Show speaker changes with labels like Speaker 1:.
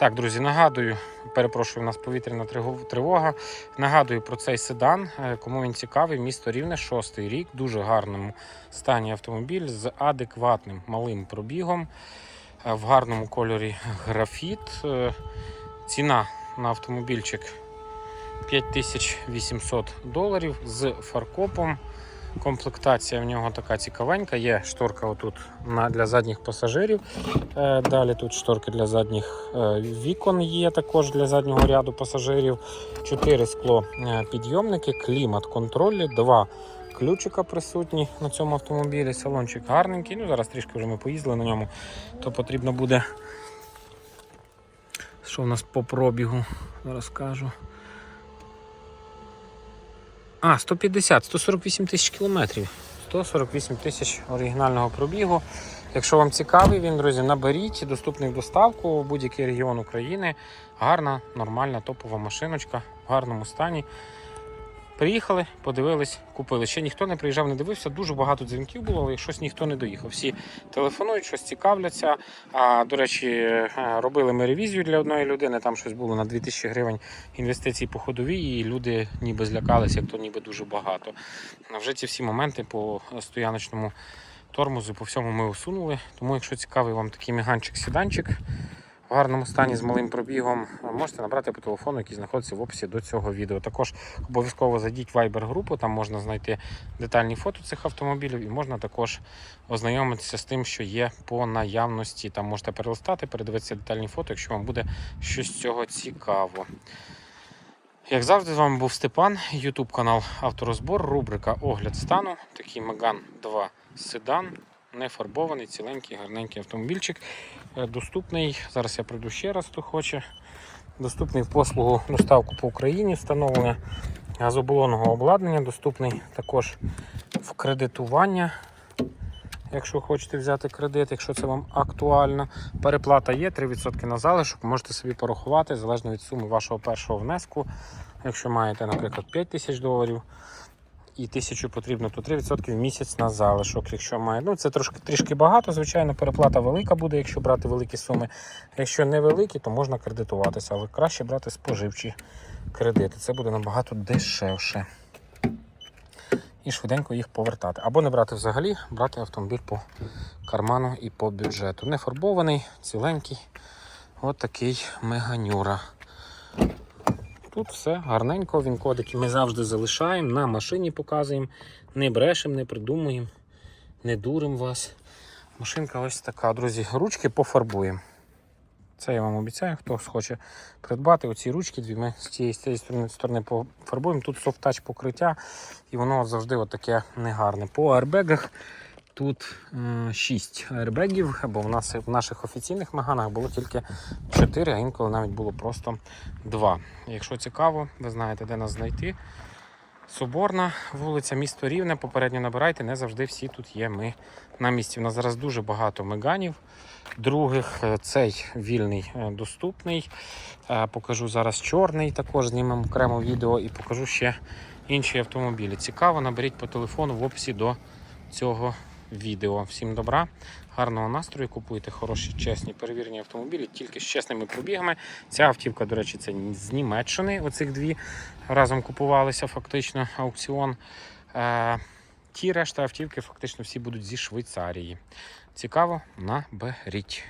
Speaker 1: Так, друзі, нагадую, перепрошую, у нас повітряна тривога. Нагадую про цей седан. Е, Кому він цікавий, місто Рівне, шостий рік, дуже гарному стані автомобіль з адекватним малим пробігом, е, в гарному кольорі графіт. Е, Ціна на автомобільчик 5800 доларів з фаркопом. Комплектація в нього така цікавенька. Є шторка отут для задніх пасажирів. Е, Далі тут шторки для задніх е, вікон є також для заднього ряду пасажирів. Чотири скло е, підйомники, клімат контролі, два ключика присутні на цьому автомобілі. Салончик гарненький. Ну, зараз трішки вже ми поїздили на ньому, то потрібно буде. Що в нас по пробігу? Зараз кажу. А, 150, 148 тисяч кілометрів. 148 тисяч оригінального пробігу. Якщо вам цікавий він, друзі, наберіть, доступний в доставку в будь-який регіон України. Гарна, нормальна, топова машиночка в гарному стані. Приїхали, подивились, купили. Ще ніхто не приїжджав, не дивився. Дуже багато дзвінків було, але щось ніхто не доїхав. Всі телефонують, щось цікавляться. А до речі, е, робили ми ревізію для одної людини. Там щось було на 2000 гривень інвестицій по ходовій, і люди ніби злякалися, як то ніби дуже багато. Вже ці всі моменти по стояночному тормозу, по всьому ми усунули. Тому, якщо цікавий вам такий меганчик-сіданчик в гарному стані з малим пробігом, можете набрати по телефону, який знаходиться в описі до цього відео. Також обов'язково зайдіть в Viber групу, там можна знайти детальні фото цих автомобілів і можна також ознайомитися з тим, що є по наявності. Там можете перелистати, передивитися детальні фото, якщо вам буде щось з цього цікаво. Як завжди, з вами був Степан, YouTube канал Авторозбор, рубрика Огляд стану. Такий Megane 2 седан, не фарбований, ціленький, гарненький автомобільчик. Е, Доступний. Зараз я прийду ще раз, хто хоче. Доступний в послугу доставку по Україні, встановлення газобалонного обладнання, доступний також в кредитування. Якщо хочете взяти кредит, якщо це вам актуально. Переплата є, 3% на залишок, можете собі порахувати, залежно від суми вашого першого внеску. Якщо маєте, наприклад, 5 тисяч доларів і тисячу потрібно, то 3% в місяць на залишок. Якщо має, ну це трошки трішки багато, звичайно, переплата велика буде, якщо брати великі суми. Якщо невеликі, то можна кредитуватися, але краще брати споживчі кредити. Це буде набагато дешевше. І швиденько їх повертати. Або не брати взагалі, брати автомобіль по карману і по бюджету. Не фарбований, ціленький. От такий меганюра. Тут все гарненько, він кодики ми завжди залишаємо, на машині показуємо, не брешемо, не придумуємо, не дуримо вас. Машинка ось така, друзі, ручки пофарбуємо. Це я вам обіцяю, хто хоче придбати оці ручки, дві ми з цієї, з цієї сторони, сторони пофарбуємо. Тут софт-тач покриття, і воно завжди таке негарне. По аербегах тут 6 аербегів, бо в нас в наших офіційних маганах було тільки 4, а інколи навіть було просто 2. Якщо цікаво, ви знаєте, де нас знайти. Соборна вулиця, місто Рівне. Попередньо набирайте, не завжди всі тут є. Ми на місці. У нас зараз дуже багато меганів. Других е, цей вільний е, доступний. Е, Покажу зараз чорний, також знімемо окремо відео і покажу ще інші автомобілі. Цікаво, наберіть по телефону в описі до цього відео. Всім добра, гарного настрою. Купуйте хороші, чесні, перевірені автомобілі, тільки з чесними пробігами. Ця автівка, до речі, це з Німеччини. Оцих дві разом купувалися фактично аукціон. Е, Ті решта автівки фактично всі будуть зі Швейцарії. Цікаво, наберіть.